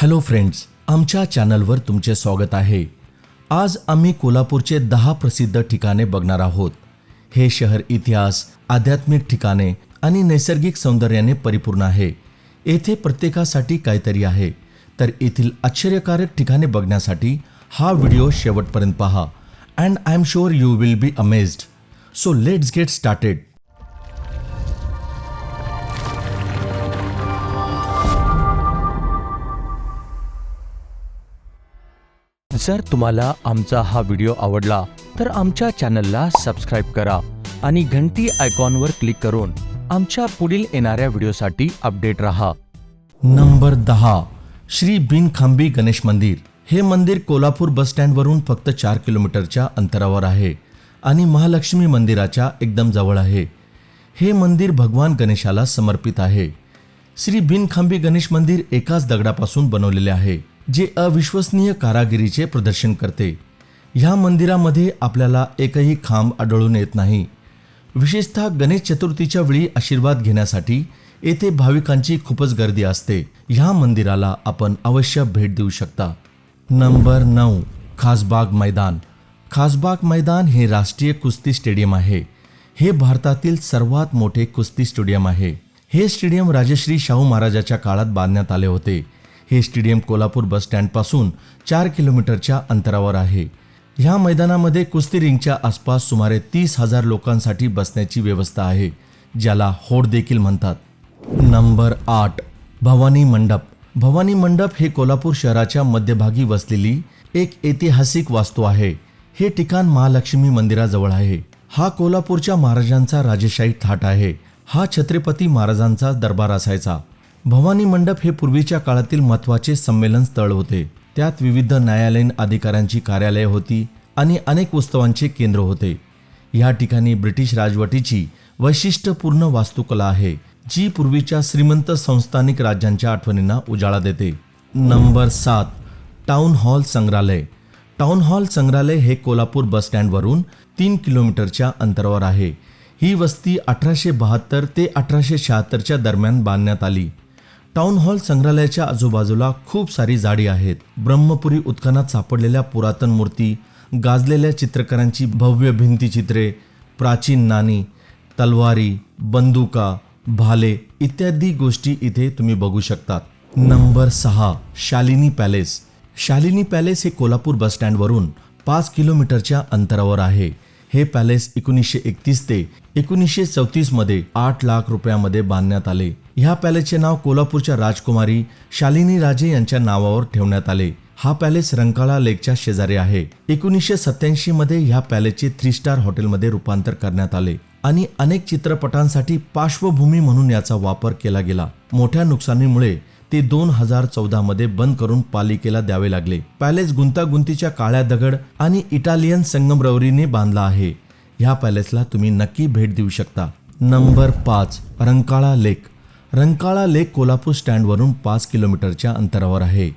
Hello friends आमच्या चॅनलवर तुमचे स्वागत आहे. आज आम्ही कोल्हापूरचे दहा प्रसिद्ध ठिकाणे बघणार आहोत. हे शहर इतिहास आध्यात्मिक ठिकाणे आणि नैसर्गिक सौंदर्याने परिपूर्ण आहे. येथे प्रत्येकासाठी काहीतरी आहे. तर येथील आश्चर्यकारक ठिकाणे बघण्यासाठी हा व्हिडिओ शेवटपर्यंत पहा. And I am sure you will be amazed so let's get started जर तुम्हाला आमचा हा व्हिडिओ आवडला तर आमच्या चॅनलला सबस्क्राईब करा आणि घंटी आयकॉनवर क्लिक करून आमच्या पुढील येणाऱ्या व्हिडिओसाठी अपडेट रहा. नंबर दहा श्री बिनखांबी गणेश मंदिर. हे मंदिर कोल्हापूर बस स्टँडवरून फक्त चार किलोमीटरच्या अंतरावर आहे आणि महालक्ष्मी मंदिराच्या एकदम जवळ आहे. हे मंदिर भगवान गणेशाला समर्पित आहे. श्री बिनखांबी गणेश मंदिर एकाच दगडापासून बनवलेले आहे. जे अविश्वसनीय कारागिरीचे प्रदर्शन करते ह्या मंदिरामध्ये आपल्याला एकही खांब आढळून येत नाही. विशेषतः गणेश चतुर्थीच्या वेळी आशीर्वाद घेण्यासाठी येथे भाविकांची खूपच गर्दी असते. ह्या मंदिराला आपण अवश्य भेट देऊ शकता. नंबर नऊ खासबाग मैदान. खासबाग मैदान हे राष्ट्रीय कुस्ती स्टेडियम आहे. हे भारतातील सर्वात मोठे कुस्ती स्टेडियम आहे. हे स्टेडियम राजश्री शाहू महाराजाच्या काळात बांधण्यात आले होते. हे स्टेडियम कोल्हापूर बस स्टँडपासून चार किलोमीटरच्या अंतरावर आहे. ह्या मैदानामध्ये कुस्ती रिंगच्या आसपास सुमारे तीस हजार लोकांसाठी बसण्याची व्यवस्था आहे ज्याला होड देखील म्हणतात. नंबर आठ भवानी मंडप. भवानी मंडप हे कोल्हापूर शहराच्या मध्यभागी वसलेली एक ऐतिहासिक वास्तू आहे. हे ठिकाण महालक्ष्मी मंदिराजवळ आहे. हा कोल्हापूरच्या महाराजांचा राजेशाही थाट आहे. हा छत्रपती महाराजांचा दरबार असायचा. भवानी मंडप हे पूर्वीच्या काळातील महत्त्वाचे संमेलन स्थळ होते. त्यात विविध न्यायालयीन अधिकाऱ्यांची कार्यालये होती आणि अनेक उत्सवांचे केंद्र होते. या ठिकाणी ब्रिटिश राजवटीची वैशिष्ट्यपूर्ण वास्तुकला आहे जी पूर्वीच्या श्रीमंत संस्थानिक राज्यांच्या आठवणींना उजाळा देते. नंबर सात टाउन हॉल संग्रहालय. टाउन हॉल संग्रहालय हे कोल्हापूर बस स्टँडवरून तीन किलोमीटरच्या अंतरावर आहे. ही वस्ती अठराशे बहात्तर ते अठराशे शहात्तरच्या दरम्यान बांधण्यात आली. टाउन हॉल संग्रहालयाच्या आजूबाजूला खूप सारी जाडी आहेत. ब्रह्मपुरी उत्खनात सापडलेल्या पुरातन मूर्ती गाजलेल्या चित्रकारांची भव्य भिंतीचित्रे प्राचीन नाणी तलवारी बंदुका भाले इत्यादी गोष्टी इथे तुम्ही बघू शकतात. नंबर सहा शालिनी पॅलेस. शालिनी पॅलेस हे कोल्हापूर बस स्टँडवरून पाच किलोमीटरच्या अंतरावर आहे. हे पॅलेस एकोणीसशे एकतीस ते एकोणीसशे चौतीसमध्ये आठ लाख रुपयामध्ये बांधण्यात आले. ह्या पॅलेसचे नाव कोल्हापूरच्या राजकुमारी शालिनी राजे यांच्या नावावर ठेवण्यात आले. हा पॅलेस रंकाळा लेकच्या शेजारी आहे. एकोणीसशे सत्याऐंशी मध्ये ह्या पॅलेसचे थ्री स्टार हॉटेलमध्ये रूपांतर करण्यात आले आणि अनेक चित्रपटांसाठी पार्श्वभूमी म्हणून याचा वापर केला गेला. मोठ्या नुकसानीमुळे ते दोन हजार चौदा मध्ये बंद करून पालिकेला द्यावे लागले. पॅलेस गुंतागुंतीच्या काळ्या दगड आणि इटालियन संगमरवरीने बांधला आहे. ह्या पॅलेसला तुम्ही नक्की भेट देऊ शकता. नंबर पाच रंकाळा लेक. रंकाळा लेक कोल्हापूर स्टँडवरून पाच किलोमीटरच्या अंतरावर आहे.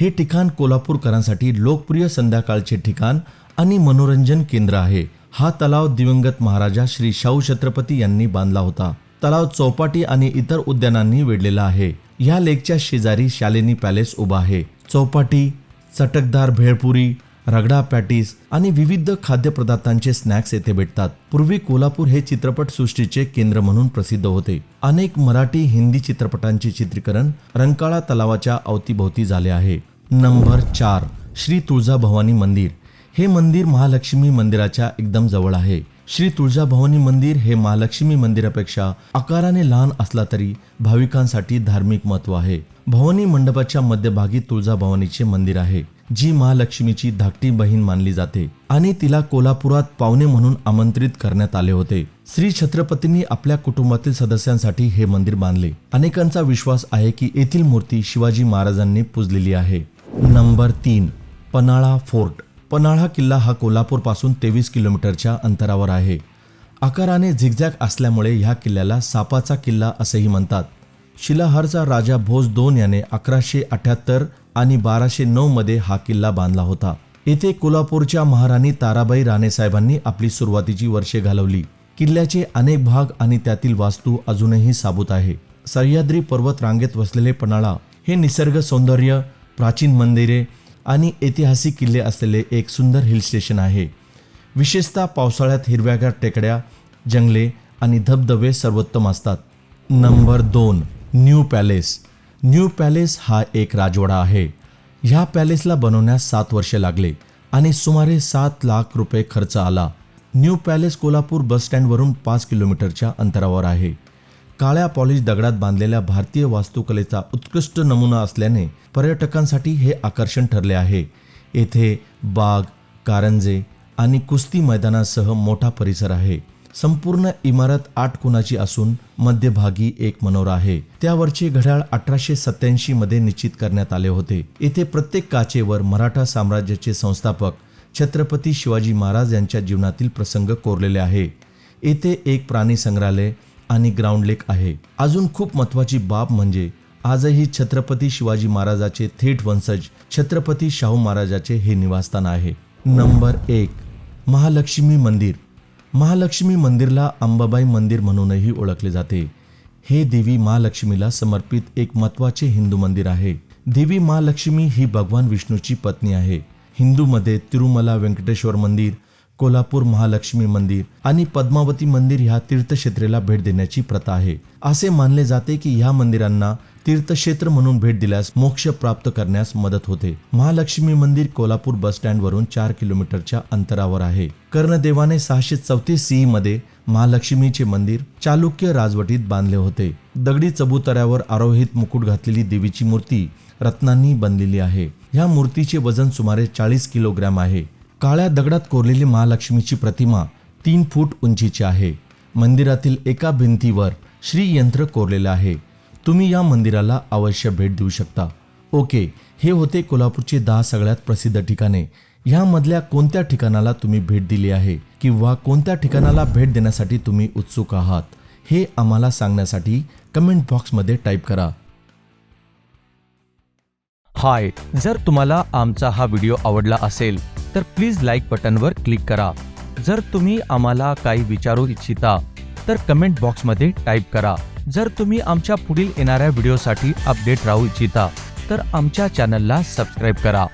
हे ठिकाण कोल्हापूरकरांसाठी लोकप्रिय संध्याकाळचे ठिकाण आणि मनोरंजन केंद्र आहे. हा तलाव दिवंगत महाराजा श्री शाहू छत्रपती यांनी बांधला होता. तलाव चौपाटी आणि इतर उद्यानांनी वेढलेला आहे. या लेकच्या शेजारी शालिनी पॅलेस उभा आहे. चौपाटी चटकदार भेळपुरी रगडा पॅटीस आणि विविध खाद्यपदार्थांचे स्नॅक्स येथे भेटतात. पूर्वी कोल्हापूर हे चित्रपट सृष्टीचे केंद्र म्हणून प्रसिद्ध होते. अनेक मराठी हिंदी चित्रपटांचे चित्रीकरण रंकाळा तलावाच्या अवतीभोवती झाले आहे. नंबर चार श्री तुळजाभवानी मंदिर. हे मंदिर महालक्ष्मी मंदिराच्या एकदम जवळ आहे. श्री तुळजाभवानी मंदिर हे महालक्ष्मी मंदिरापेक्षा आकाराने लहान असला तरी भाविकांसाठी धार्मिक महत्त्व आहे. भवानी मंडपाच्या मध्यभागी तुळजाभवानीचे मंदिर आहे जी महालक्ष्मीची धाकटी बहीण मानली जाते आणि तिला कोल्हापुरात पाहुणे म्हणून आमंत्रित करण्यात आले होते. श्री छत्रपतींनी आपल्या कुटुंबातील सदस्यांसाठी हे मंदिर बांधले. अनेकांचा विश्वास आहे की येथील मूर्ती शिवाजी महाराजांनी पूजलेली आहे. नंबर तीन पन्हाळा फोर्ट. पन्हाळा किल्ला हा कोल्हापूरपासून तेवीस किलोमीटरच्या अंतरावर आहे. आकाराने झिगझॅग असल्यामुळे ह्या किल्ल्याला सापाचा किल्ला असेही म्हणतात. शिलाहारचा राजा भोज दोन याने अकराशे अठ्याहत्तर आणि बाराशे नऊमध्ये हा किल्ला बांधला होता. येथे कोल्हापूरच्या महाराणी ताराबाई राणेसाहेबांनी आपली सुरुवातीची वर्षे घालवली. किल्ल्याचे अनेक भाग आणि त्यातील वास्तू अजूनही साबूत आहे. सह्याद्री पर्वत रांगेत वसलेले पन्हाळा हे निसर्ग सौंदर्य प्राचीन मंदिरे आणि ऐतिहासिक किल्ले असलेले एक सुंदर हिल स्टेशन आहे. विशेषतः पावसाळ्यात हिरव्यागार टेकड्या जंगले आणि धबधबे सर्वोत्तम असतात. नंबर दोन न्यू पॅलेस. न्यू पॅलेस हा एक राजवाडा आहे. ह्या पॅलेसला बनवण्यास सात वर्षे लागले आणि सुमारे सात लाख रुपये खर्च आला. न्यू पॅलेस कोल्हापूर बस स्टँडवरून पाच किलोमीटरच्या अंतरावर आहे. काळ्या पॉलिश दगडात बांधलेल्या भारतीय वास्तुकलेचा उत्कृष्ट नमुना असल्याने पर्यटकांसाठी हे आकर्षण ठरले आहे. येथे बाग कारंजे आणि कुस्ती मैदानासह मोठा परिसर आहे. संपूर्ण इमारत आठ कुणाची असून मध्यभागी एक मनोरा आहे. त्यावरचे घड्याळ अठराशे सत्याऐंशी मध्ये निश्चित करण्यात आले होते. येथे प्रत्येक काचेवर मराठा साम्राज्याचे संस्थापक छत्रपती शिवाजी महाराज यांच्या जीवनातील प्रसंग कोरलेले आहे. येथे एक प्राणी संग्रहालय आणि ग्राउंड लेक आहे. अजून खूप महत्वाची बाब म्हणजे आजही छत्रपती शिवाजी महाराजाचे थेट वंशज छत्रपती शाहू महाराजाचे हे निवासस्थान आहे. नंबर एक महालक्ष्मी मंदिर. महालक्ष्मी मंदिरला अंबाबाई मंदिर म्हणूनही ओळखले जाते. हे देवी महालक्ष्मीला समर्पित एक महत्त्वाचे हिंदू मंदिर आहे. देवी महालक्ष्मी ही भगवान विष्णूची पत्नी आहे. हिंदूमध्ये तिरुमला व्यंकटेश्वर मंदिर कोल्हापूर महालक्ष्मी मंदिर आणि पद्मावती मंदिर ह्या तीर्थक्षेत्रेला भेट देण्याची प्रथा आहे. असे मानले जाते की ह्या मंदिरांना तीर्थक्षेत्र म्हणून भेट दिल्यास मोक्ष प्राप्त करण्यास मदत होते. महालक्ष्मी मंदिर कोल्हापूर बस स्टँड वरून चार किलोमीटरच्या अंतरावर आहे. कर्णदेवाने सहाशे चौतीस सी मध्ये महालक्ष्मीचे मंदिर चालुक्य राजवटीत बांधले होते. दगडी चबुतऱ्यावर आरोहित मुकुट घातलेली देवीची मूर्ती रत्नांनी बनलेली आहे. ह्या मूर्तीचे वजन सुमारे चाळीस किलोग्रॅम आहे. काळ्या दगडात कोरलेली महालक्ष्मीची प्रतिमा तीन फूट उंचीची आहे. मंदिरातील एका भिंतीवर श्री यंत्र कोरलेलं आहे. तुम्ही या मंदिराला अवश्य भेट देऊ शकता. ओके हे होते कोल्हापूरचे दहा सगळ्यात प्रसिद्ध ठिकाणे. ह्यामधल्या कोणत्या ठिकाणाला तुम्ही भेट दिली आहे किंवा कोणत्या ठिकाणाला भेट देण्यासाठी तुम्ही उत्सुक आहात हे आम्हाला सांगण्यासाठी कमेंट बॉक्समध्ये टाईप करा. हाय जर तुम्हाला आमचा हा व्हिडिओ आवडला असेल तर प्लीज लाईक बटनवर क्लिक करा. जर तुम्ही आम्हाला काही विचारू इच्छिता तर कमेंट बॉक्समध्ये टाईप करा. जर तुम्ही आमच्या पुढील येणाऱ्या व्हिडिओसाठी अपडेट राहू इच्छिता तर आमच्या चॅनलला सबस्क्राईब करा.